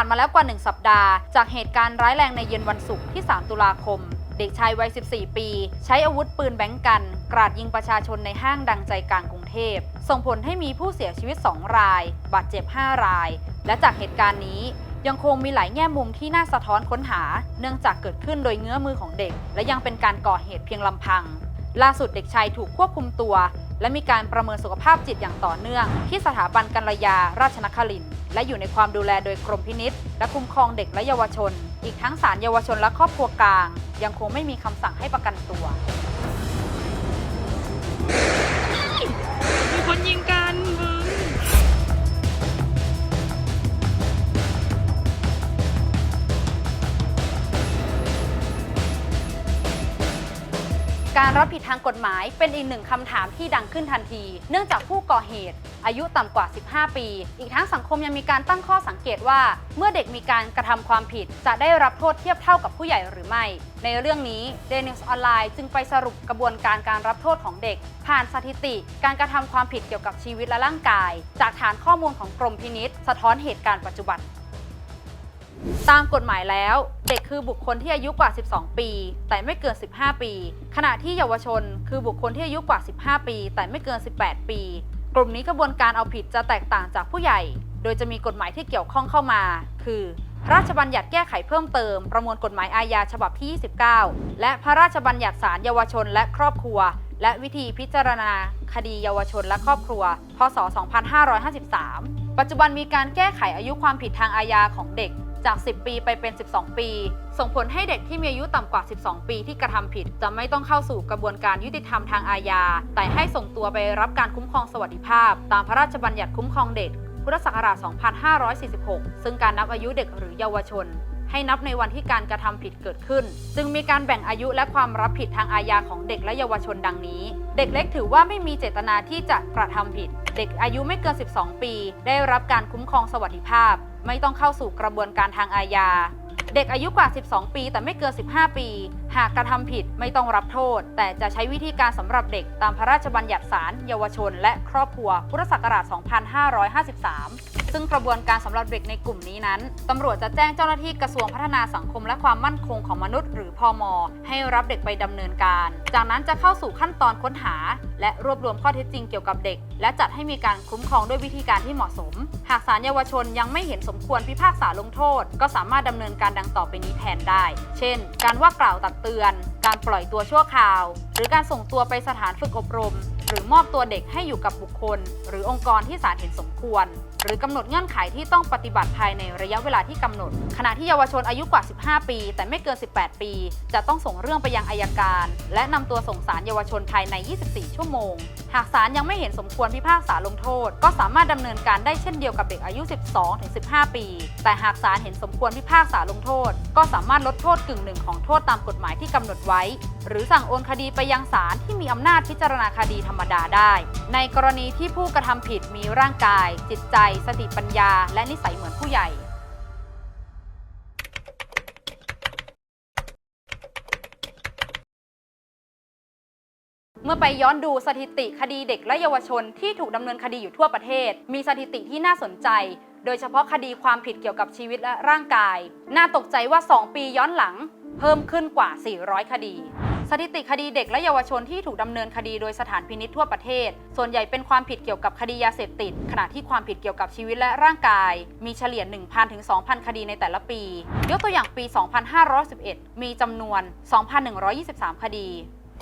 ผ่านมาแล้วกว่า 1 สัปดาห์ จากเหตุการณ์ร้ายแรงในเย็นวันศุกร์ที่ 3 ตุลาคม เด็กชายวัย 14 ปี ใช้อาวุธปืนแบงก์กัน กราดยิงประชาชนในห้างดังใจกลางกรุงเทพ ส่งผลให้มีผู้เสียชีวิต 2 ราย บาดเจ็บ 5 ราย และจากเหตุการณ์นี้ยังคงมีหลายแง่มุมที่น่าสะท้อนค้นหา เนื่องจากเกิดขึ้นโดยเงื้อมือของเด็ก และยังเป็นการก่อเหตุเพียงลำพัง ล่าสุดเด็กชายถูกควบคุมตัว และมีการประเมินสุขภาพจิตอย่างต่อเนื่อง ที่สถาบันกัลยาราชนครินทร์และอยู่ในความดูแลโดยกรมพินิษและคุ้มครองเด็กและเยาวชน อีกทั้งศาลเยาวชนและครอบครัวกลาง ยังคงไม่มีคำสั่งให้ประกันตัว การรับผิดทางกฎหมายเป็นอีกหนึ่งคำถามที่ดังขึ้นทันที เนื่องจากผู้ก่อเหตุ อายุต่ำกว่า 15 ปี อีกทั้งสังคมยังมีการตั้งข้อสังเกตว่า เมื่อเด็กมีการกระทำความผิด จะได้รับโทษเทียบเท่ากับผู้ใหญ่หรือไม่ ในเรื่องนี้ d a n i s ออนไลน์จึงไปสรุปกระบวนการการรับโทษของเด็ก ผ่านสถิติ การกระทำความผิดเกี่ยวกับชีวิตและร่างกาย จากฐานข้อมูลของกรมพินิษสะท้อนเหตุการณ์ปัจจุบัน ตามกฎหมายแล้ว เด็กคือบุคคลที่อายุกว่า 12 ปี แต่ไม่เกิน 15 ปี ขณะที่เยาวชน คือบุคคลที่อายุกว่า 15 ปี แต่ไม่เกิน 18 ปี กลุ่มนี้กระบวนการเอาผิดจะแตกต่างจากผู้ใหญ่ โดยจะมีกฎหมายที่เกี่ยวข้องเข้ามา คือพระราชบัญญัติแก้ไขเพิ่มเติม ประมวลกฎหมายอาญาฉบับที่ 29 และพระราชบัญญัติศาลเยาวชนและครอบครัว และวิธีพิจารณา คดีเยาวชนและครอบครัว พศ 2553 ปัจจุบันมีการแก้ไขอายุความผิดทางอาญาของเด็ก จาก 10 ปีไปเป็น 12 ปี ส่งผลให้เด็กที่มีอายุต่ำกว่า 12 ปีที่กระทำผิด จะไม่ต้องเข้าสู่กระบวนการยุติธรรมทางอาญา แต่ให้ส่งตัวไปรับการคุ้มครองสวัสดิภาพ ตามพระราชบัญญัติคุ้มครองเด็ก พุทธศักราช 2546 ซึ่งการนับอายุเด็กหรือเยาวชน ให้นับในวันที่การกระทำผิดเกิดขึ้น จึงมีการแบ่งอายุและความรับผิดทางอาญาของเด็กและเยาวชนดังนี้ เด็กเล็กถือว่าไม่มีเจตนาที่จะกระทำผิด เด็กอายุไม่เกิน 12 ปี ได้รับการคุ้มครองสวัสดิภาพ ไม่ต้องเข้าสู่กระบวนการทางอาญา เด็กอายุกว่า 12 ปี แต่ไม่เกิน 15 ปี หากกระทำผิดไม่ต้องรับโทษ แต่จะใช้วิธีการสำหรับเด็กตามพระราชบัญญัติศาลเยาวชน และครอบครัว พุทธศักราช 2553 ซึ่งกระบวนการสำหรับเด็กในกลุ่มนี้นั้นตำรวจจะแจ้งเจ้าหน้าที่กระทรวงพัฒนาสังคมและความมั่นคงของมนุษย์ หรือพอมให้รับเด็กไปดำเนินการ จากนั้นจะเข้าสู่ขั้นตอนค้นหา และรวบรวมข้อเท็จจริงเกี่ยวกับเด็ก และจัดให้มีการคุ้มครองด้วยวิธีการที่เหมาะสม หากศาลเยาวชนยังไม่เห็นสมควรพิพากษาลงโทษ ก็สามารถดำเนินการดังต่อไปนี้แทนได้ เช่น การว่ากล่าวตักเตือน การปล่อยตัวชั่วคราว หรือการส่งตัวไปสถานฝึกอบรม หรือมอบตัวเด็กให้อยู่กับบุคคล หรือองค์กรที่ศาลเห็นสมควร หรือกำหนดเงื่อนไขที่ต้องปฏิบัติภายในระยะเวลาที่กำหนด ขณะที่เยาวชนอายุกว่า 15 ปี แต่ไม่เกิน 18 ปี จะต้องส่งเรื่องไปยังอายการ และนำตัวส่งสารเยาวชนภายใน 24 ชั่วโมงหากศาลยังไม่เห็นสมควรพิพากษาลงโทษ ก็สามารถดำเนินการได้เช่นเดียวกับเด็กอายุ 12-15 ปี แต่หากศาลเห็นสมควรพิพากษาลงโทษ ก็สามารถลดโทษกึ่งหนึ่งของโทษตามกฎหมายที่กำหนดไว้ หรือสั่งโอนคดีไปยังศาลที่มีอำนาจพิจารณาคดีธรรมดาได้ ในกรณีที่ผู้กระทำผิดมีร่างกาย จิตใจ สติปัญญา และนิสัยเหมือนผู้ใหญ่ มื่อไปย้อนดูสถิติคดีเด็กและเยาวชนที่ถูกดำเนินคดีอยู่ทั่วประเทศ มีสถิติที่น่าสนใจ โดยเฉพาะคดีความผิดเกี่ยวกับชีวิตและร่างกาย น่าตกใจว่า 2 ปีย้อนหลัง เพิ่มขึ้นกว่า 400 คดี สถิติคดีเด็กและเยาวชนที่ถูกดำเนินคดีโดยสถานพินิจทั่วประเทศ ส่วนใหญ่เป็นความผิดเกี่ยวกับคดียาเสพติด ขณะที่ความผิดเกี่ยวกับชีวิตและร่างกาย มีเฉลี่ย 1,000 ถึง 2,000 คดีในแต่ละปี ยกตัวอย่างปี 2511 มีจำนวน 2,123 คดี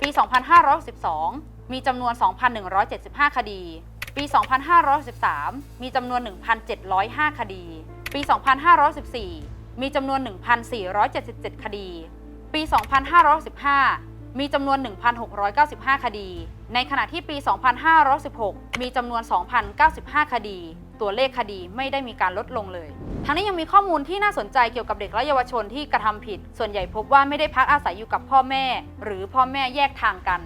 ปี 2512 มีจำนวน 2,175 คดี ปี 2513 มีจำนวน 1,705 คดี ปี 2514 มีจำนวน 1,477 คดี ปี 2515 มีจำนวน 1,695 คดี ในขณะที่ปี 2516 มีจำนวน 2,095 คดี ตัวเลขคดีไม่ได้มีการลดลงเลย ทั้งนี้ยังมีข้อมูลที่น่าสนใจเกี่ยวกับเด็กและเยาวชนที่กระทำผิด ส่วนใหญ่พบว่าไม่ได้พักอาศัยอยู่กับพ่อแม่ หรือพ่อแม่แยกทางกัน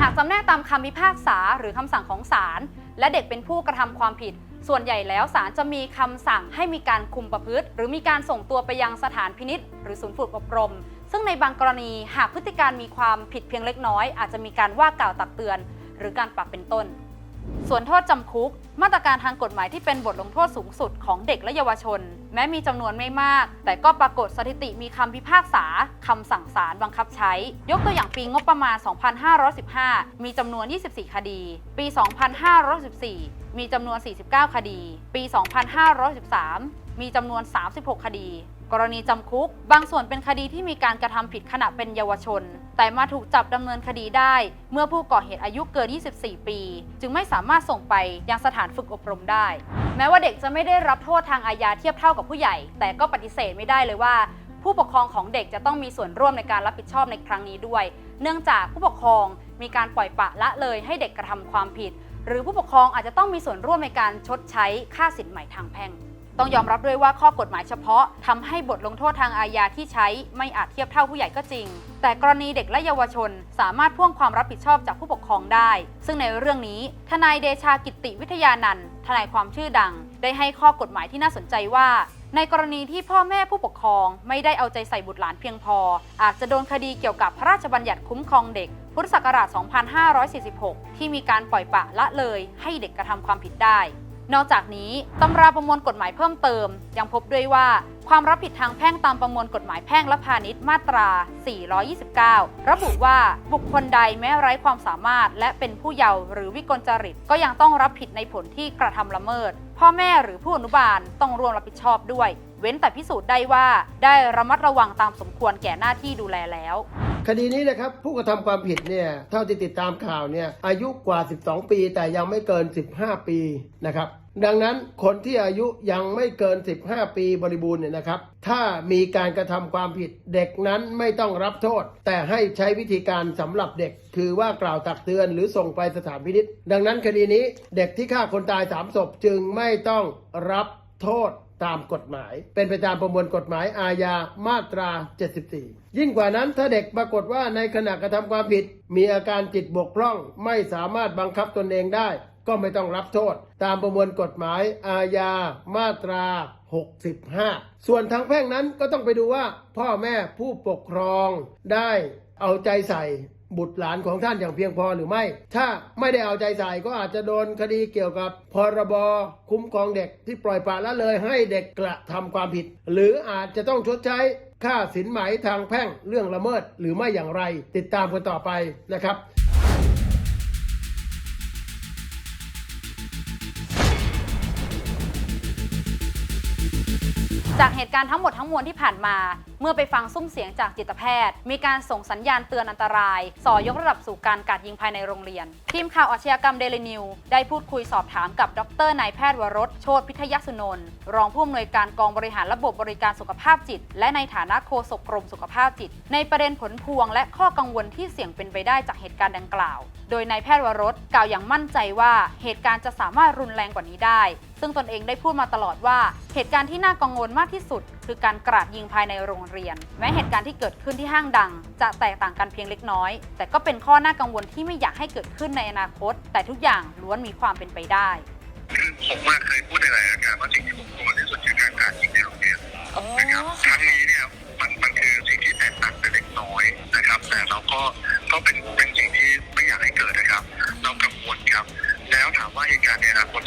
หากจำแนกตามคำพิพากษาหรือคำสั่งของศาลและเด็กเป็นผู้กระทำความผิด ส่วนใหญ่แล้วศาลจะมีคำสั่งให้มีการคุมประพฤติ หรือมีการส่งตัวไปยังสถานพินิษหรือศูนย์ฝึกอบรม ซึ่งในบางกรณีหากพฤติการมีความผิดเพียงเล็กน้อย อาจจะมีการว่ากล่าวตักเตือน หรือการปรับเป็นต้น ส่วนโทษจำคุก มาตรการทางกฎหมายที่เป็นบทลงโทษสูงสุดของเด็กและเยาวชน แม้มีจำนวนไม่มาก แต่ก็ปรากฏสถิติมีคำพิพากษาคำสั่งศาลบังคับใช้ ยกตัวอย่างปีงบประมาณ 2515 มีจำนวน 24 คดี ปี 2514 มีจำนวน 49 คดี ปี 2513 มีจำนวน 36 คดี กรณีจำคุก บางส่วนเป็นคดีที่มีการกระทำผิดขณะเป็นเยาวชน แต่มาถูกจับดำเนินคดีได้ เมื่อผู้ก่อเหตุอายุเกิน 24 ปี จึงไม่สามารถส่งไปยังสถานฝึกอบรมได้ แม้ว่าเด็กจะไม่ได้รับโทษทางอาญาเทียบเท่ากับผู้ใหญ่ แต่ก็ปฏิเสธไม่ได้เลยว่า ผู้ปกครองของเด็กจะต้องมีส่วนร่วมในการรับผิดชอบในครั้งนี้ด้วย เนื่องจากผู้ปกครองมีการปล่อยปะละเลยให้เด็กกระทำความผิด หรือผู้ปกครองอาจจะต้องมีส่วนร่วมในการชดใช้ค่าสินใหม่ทางแพ่ง ต้องยอมรับด้วยว่าข้อกฎหมายเฉพาะทำให้บทลงโทษทางอาญาที่ใช้ไม่อาจเทียบเท่าผู้ใหญ่ก็จริง แต่กรณีเด็กและเยาวชน สามารถพ่วงความรับผิดชอบจากผู้ปกครองได้ ซึ่งในเรื่องนี้ทนายเดชากิติวิทยานันท์ทนายความชื่อดัง ได้ให้ข้อกฎหมายที่น่าสนใจว่า ในกรณีที่พ่อแม่ผู้ปกครองไม่ได้เอาใจใส่บุตรหลานเพียงพอ อาจจะโดนคดีเกี่ยวกับพระราชบัญญัติคุ้มครองเด็กพุทธศักราช 2546 ที่มีการปล่อยปะละเลยให้เด็กกระทำความผิดได้ นอกจากนี้ตำราประมวลกฎหมายเพิ่มเติม ยังพบด้วยว่า ความรับผิดทางแพ่งตามประมวลกฎหมายแพ่งและพาณิชย์มาตรา 429 ระบุว่าบุคคลใดแม้ไร้ความสามารถ และเป็นผู้เยาว์หรือวิกลจริตก็ยังต้องรับผิดในผลที่กระทำละเมิด พ่อแม่หรือผู้อนุบาลต้องร่วมรับผิดชอบด้วย เว้นแต่พิสูจน์ได้ว่าได้ระมัดระวังตามสมควรแก่หน้าที่ดูแลแล้ว คดีนี้นะครับผู้กระทำความผิดเนี่ยเท่าที่ติดตามข่าวเนี่ยอายุกว่า 12 ปี แต่ยังไม่เกิน 15 ปีนะครับดังนั้นคนที่อายุยังไม่เกิน 15 ปีบริบูรณ์เนี่ยนะครับ ถ้ามีการกระทำความผิดเด็กนั้นไม่ต้องรับโทษ แต่ให้ใช้วิธีการสำหรับเด็ก คือว่ากล่าวตักเตือนหรือส่งไปสถานพินิษดังนั้นคดีนี้เด็กที่ฆ่าคนตายสามศพจึงไม่ไม่ต้องรับโทษตามกฎหมาย เป็นไปตามประมวลกฎหมายอาญามาตรา 74 ยิ่งกว่านั้นถ้าเด็กปรากฏว่าในขณะกระทำความผิด มีอาการจิตบกพร่อง ไม่สามารถบังคับตนเองได้ ก็ไม่ต้องรับโทษ ตามประมวลกฎหมายอาญามาตรา 65 ส่วนทางแพ่งนั้นก็ต้องไปดูว่า พ่อแม่ผู้ปกครองได้เอาใจใส่ บุตรหลานของท่านอย่างเพียงพอหรือไม่ ถ้าไม่ได้เอาใจใส่ก็อาจจะโดนคดีเกี่ยวกับพรบคุ้มครองเด็กที่ปล่อยปละละเลยให้เด็กกระทำความผิด หรืออาจจะต้องชดใช้ค่าสินไหมทางแพ่งเรื่องละเมิดหรือไม่อย่างไร ติดตามกันต่อไปนะครับ จากเหตุการณ์ทั้งหมดทั้งมวลที่ผ่านมา เมื่อไปฟังซุ้มเสียงจากจิตแพทย์ มีการส่งสัญญาณเตือนอันตราย ส่อยกระดับสู่การกราดยิงภายในโรงเรียน ทีมข่าวอาชญากรรมเดลินิวได้พูดคุยสอบถามกับดรนายแพทย์วรสโชติพิทยสุนนท์รองผู้อำนวยการกองบริหารระบบบริการสุขภาพจิต และในฐานะโฆษกกรมสุขภาพจิต ในประเด็นผลพวงและข้อกังวลที่เสี่ยงเป็นไปได้จากเหตุการณ์ดังกล่าวโดยนายแพทย์วรสกล่าวอย่างมั่นใจว่าเหตุการณ์จะสามารถรุนแรงกว่านี้ได้ ซึ่งตนเองได้พูดมาตลอดว่า เหตุการณ์ที่น่ากังวลมากที่สุด คือการกราดยิงภายในโรงเรียน แม้เหตุการณ์ที่เกิดขึ้นที่ห้างดัง จะแตกต่างกันเพียงเล็กน้อย แต่ก็เป็นข้อน่ากังวลที่ไม่อยากให้เกิดขึ้นในอนาคต แต่ทุกอย่างล้วนมีความเป็นไปได้คือผมว่าเคยพูดในหลายรายการว่าสิ่งที่ผมกลัวที่สุดคือการการยิงในโรงเรียนนะครับครั้งนี้เนี่ยมันมันคือสิ่งที่แตกต่างกันเล็กน้อยนะครับ แต่เราก็ก็เป็น อนาคต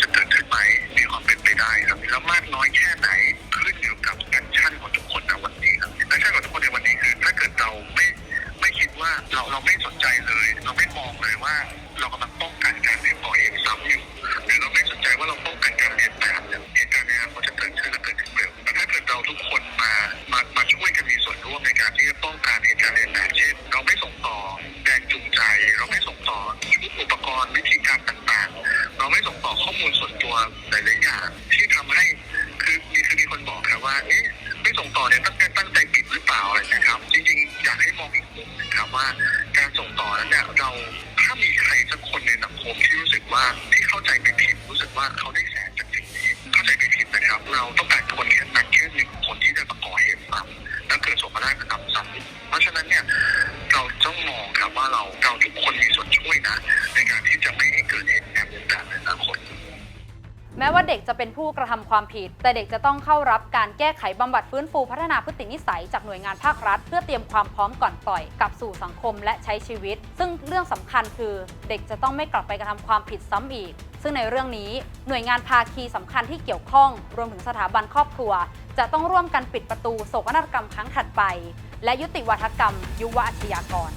นั้นเนี่ยเราถ้ามีใครสักคนในสังคมที่รู้สึกว่าที่เข้าใจไปผิดรู้สึกว่าเขาได้แสนจากสิ่งนี้เข้าใจไปผิดนะครับ เราต้องการคนแค่นั้นแค่หนึ่งคนที่จะมาก่อเหตุซ้ำแล้วเกิดโศกนาฏกรรมซ้ำเพราะฉะนั้นเนี่ยเราต้องมองครับว่าเราเราทุกคนมีส่วนช่วยนะ ในการที่จะไม่ให้เกิดเหตุ แม้ว่าเด็กจะเป็นผู้กระทำความผิด แต่เด็กจะต้องเข้ารับการแก้ไขบำบัดฟื้นฟูพัฒนาพฤตินิสัยจากหน่วยงานภาครัฐ เพื่อเตรียมความพร้อมก่อนปล่อยกลับสู่สังคมและใช้ชีวิต ซึ่งเรื่องสำคัญคือเด็กจะต้องไม่กลับไปกระทำความผิดซ้ำอีก ซึ่งในเรื่องนี้หน่วยงานภาคีสำคัญที่เกี่ยวข้อง รวมถึงสถาบันครอบครัว จะต้องร่วมกันปิดประตูโศกนาฏกรรมครั้งถัดไป และยุติวาทกรรม ยุวอาชญากร